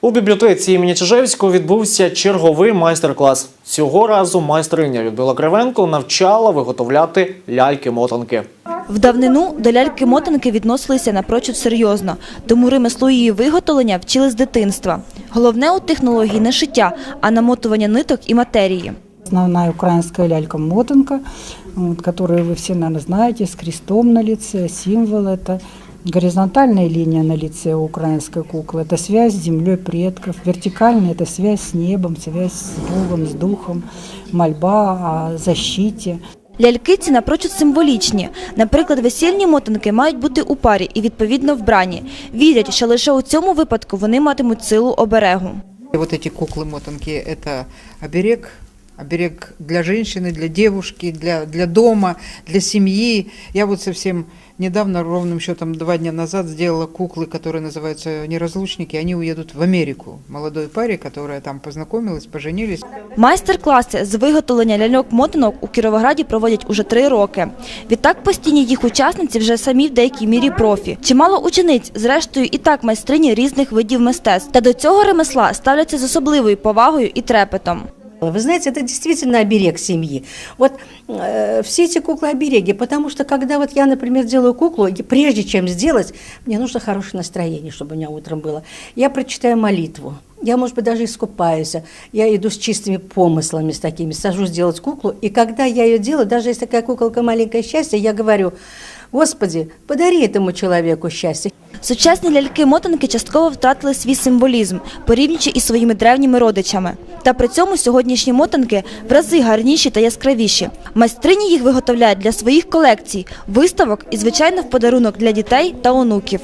У бібліотеці імені Чижевського відбувся черговий майстер-клас. Цього разу майстриня Людмила Кривенко навчала виготовляти ляльки-мотанки. В давнину до ляльки-мотанки відносилися напрочуд серйозно, тому ремеслу її виготовлення вчили з дитинства. Головне у технології не шиття, а намотування ниток і матерії. Основная украинская лялька-мотанка, вот, которую вы все, наверное, знаете, крестом на лице, символ это. Горизонтальная линия на лице у украинской куклы – это связь с землей предков. Вертикальная – это связь с небом, связь с Богом, с Духом, мольба о защите. Ляльки ці напрочуд символічні. Наприклад, весільні мотанки мають бути у парі і відповідно вбрані. Вірять, що лише у цьому випадку вони матимуть силу оберегу. И вот эти куклы-мотанки – это оберег, оберег для женщины, для девушки, для, для дома, для семьи. Я вот совсем недавно, ровным счетом два дня назад, сделала куклы, которые называются неразлучники. Они уедут в Америку. Молодой паре, которая там познакомилась, поженились. Майстер-класи з виготовлення ляльок-мотанок у Кіровограді проводять уже три роки. Відтак постійні їх учасниці вже самі в деякій мірі профі. Чимало учениць, зрештою, і так майстрині різних видів мистецтв. Та до цього ремесла ставляться з особливою повагою і трепетом. Вы знаете, это действительно оберег семьи. Вот э, все эти куклы обереги, потому что когда вот я, например, делаю куклу, и прежде чем сделать, мне нужно хорошее настроение, чтобы у меня утром было. Я прочитаю молитву. Я, может быть, даже искупаюсь. Я иду с чистыми помыслами, с такими, сажусь делать куклу. И когда я ее делаю, даже если такая куколка маленькое счастье, я говорю, Господи, подари этому человеку счастье. Сучасні ляльки-мотанки частково втратили свій символізм, порівнюючи із своїми древніми родичами. Та при цьому сьогоднішні мотанки в рази гарніші та яскравіші. Майстрині їх виготовляють для своїх колекцій, виставок і, звичайно, в подарунок для дітей та онуків.